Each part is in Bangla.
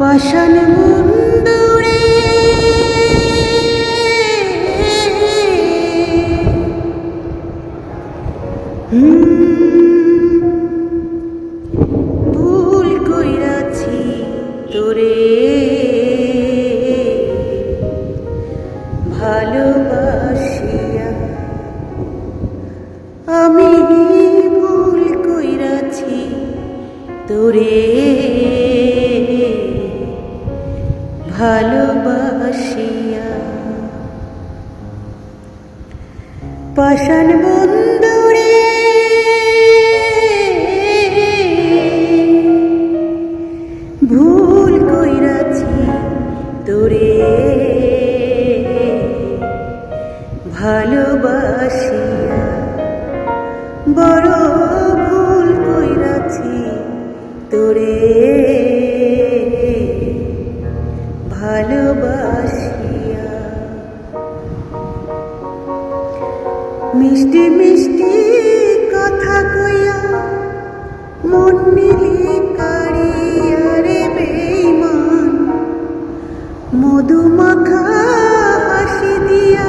পাষাণ বন্ধুরে ভুল কইরাছি তোরে। ভালোবাসিয়া আমি ভুল কইরাছি তোরে। ভালোবাসিয়া। পাষাণ বন্ধুরে ভুল কইরাছি তোরে। ভালোবাসিয়া বড় ভুল কইরাছি তোরে। ভালোবাসিয়া। মিষ্টি মিষ্টি কথা কইয়া মন নিলি কাড়িয়া রে বেইমান মধুমাখা হাসি দিয়া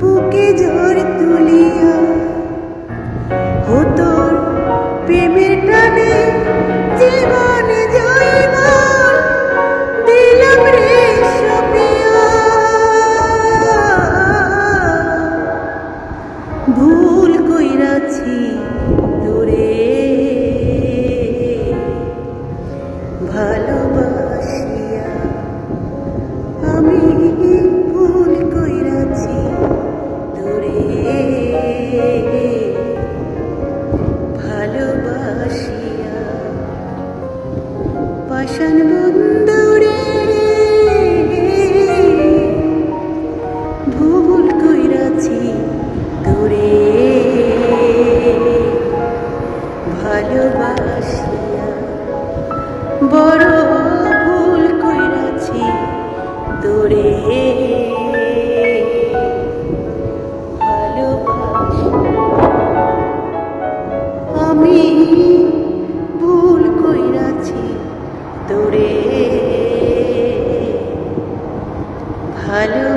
বুকে ঝড় ভুল কইরাছি তোরে ভালোবাসিয়া আমি ভুল কইরাছি তোরে ভালোবাসিয়া পাষাণ ভালোবাসিয়া। বড় ভুল কইরাছি দূরে আমি ভুল কইরাছি দূরে ভালো